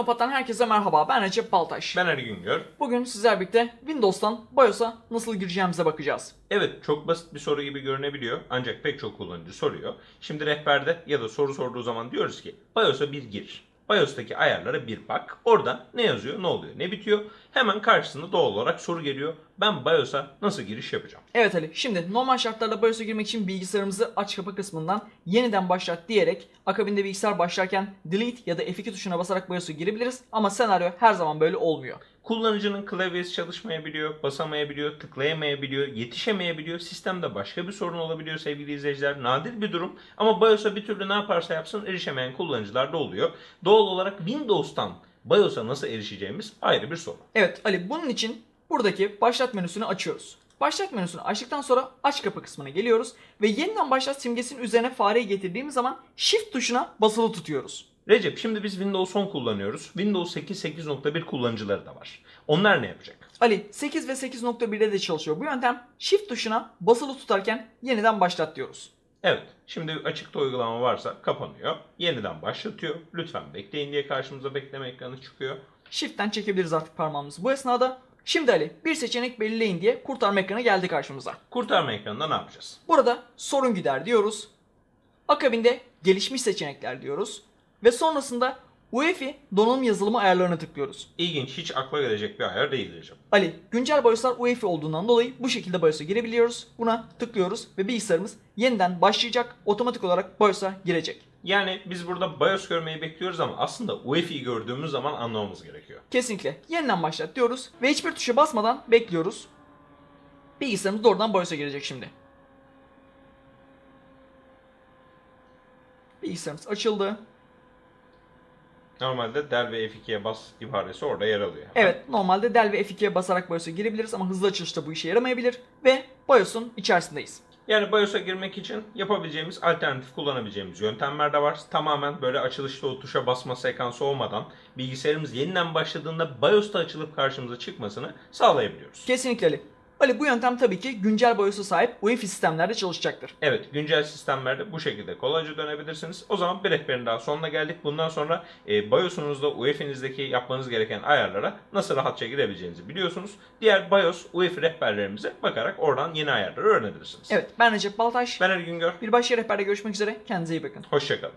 Teknopat'tan herkese merhaba. Ben Recep Baltaş. Ben Ali Güngör. Bugün sizler birlikte Windows'tan BIOS'a nasıl gireceğimize bakacağız. Evet çok basit bir soru gibi görünebiliyor ancak pek çok kullanıcı soruyor. Şimdi rehberde ya da soru sorduğu zaman diyoruz ki BIOS'a bir gir. BIOS'taki ayarlara bir bak. Orada ne yazıyor, ne oluyor, ne bitiyor. Hemen karşısında doğal olarak soru geliyor. Ben BIOS'a nasıl giriş yapacağım? Evet Ali, şimdi normal şartlarda BIOS'a girmek için bilgisayarımızı aç kapa kısmından yeniden başlat diyerek akabinde bilgisayar başlarken delete ya da F2 tuşuna basarak BIOS'a girebiliriz. Ama senaryo her zaman böyle olmuyor. Kullanıcının klavyesi çalışmayabiliyor, basamayabiliyor, tıklayamayabiliyor, yetişemeyebiliyor. Sistemde başka bir sorun olabiliyor sevgili izleyiciler. Nadir bir durum ama BIOS'a bir türlü ne yaparsa yapsın erişemeyen kullanıcılar da oluyor. Doğal olarak Windows'tan BIOS'a nasıl erişeceğimiz ayrı bir soru. Evet Ali, bunun için buradaki başlat menüsünü açıyoruz. Başlat menüsünü açtıktan sonra aç kapı kısmına geliyoruz ve yeniden başlat simgesinin üzerine fareyi getirdiğimiz zaman shift tuşuna basılı tutuyoruz. Recep şimdi biz Windows 10 kullanıyoruz. Windows 8 8.1 kullanıcıları da var. Onlar ne yapacak? Ali 8 ve 8.1'de de çalışıyor. Bu yöntem shift tuşuna basılı tutarken yeniden başlat diyoruz. Evet, şimdi açıkta uygulama varsa kapanıyor. Yeniden başlatıyor. Lütfen bekleyin diye karşımıza bekleme ekranı çıkıyor. Shift'ten çekebiliriz artık parmağımızı. Bu esnada şimdi Ali bir seçenek belirleyin diye kurtarma ekranı geldi karşımıza. Kurtarma ekranında ne yapacağız? Burada sorun gider diyoruz. Akabinde gelişmiş seçenekler diyoruz. Ve sonrasında UEFI donanım yazılımı ayarlarına tıklıyoruz. İlginç, hiç akla gelecek bir ayar değil Recep. Ali, güncel BIOS'lar UEFI olduğundan dolayı bu şekilde BIOS'a girebiliyoruz. Buna tıklıyoruz ve bilgisayarımız yeniden başlayacak. Otomatik olarak BIOS'a girecek. Yani biz burada BIOS görmeyi bekliyoruz ama aslında UEFI'yi gördüğümüz zaman anlamamız gerekiyor. Kesinlikle. Yeniden başlat diyoruz ve hiçbir tuşa basmadan bekliyoruz. Bilgisayarımız doğrudan BIOS'a girecek şimdi. Bilgisayarımız açıldı. Normalde del ve F2'ye bas ibaresi orada yer alıyor. Evet normalde del ve F2'ye basarak BIOS'a girebiliriz ama hızlı açılışta bu işe yaramayabilir. Ve BIOS'un içerisindeyiz. Yani BIOS'a girmek için yapabileceğimiz alternatif kullanabileceğimiz yöntemler de var. Tamamen böyle açılışta o tuşa basma sekansı olmadan bilgisayarımız yeniden başladığında BIOS'ta açılıp karşımıza çıkmasını sağlayabiliyoruz. Kesinlikle Ali. Ali bu yöntem tabii ki güncel BIOS'a sahip UEFI sistemlerde çalışacaktır. Evet, güncel sistemlerde bu şekilde kolayca dönebilirsiniz. O zaman bir rehberin daha sonuna geldik. Bundan sonra e, BIOS'unuzda UEFI'nizdeki yapmanız gereken ayarlara nasıl rahatça girebileceğinizi biliyorsunuz. Diğer BIOS UEFI rehberlerimize bakarak oradan yeni ayarları öğrenebilirsiniz. Evet ben Recep Baltaş. Ben Ali Güngör. Bir başka rehberde görüşmek üzere. Kendinize iyi bakın. Hoşçakalın.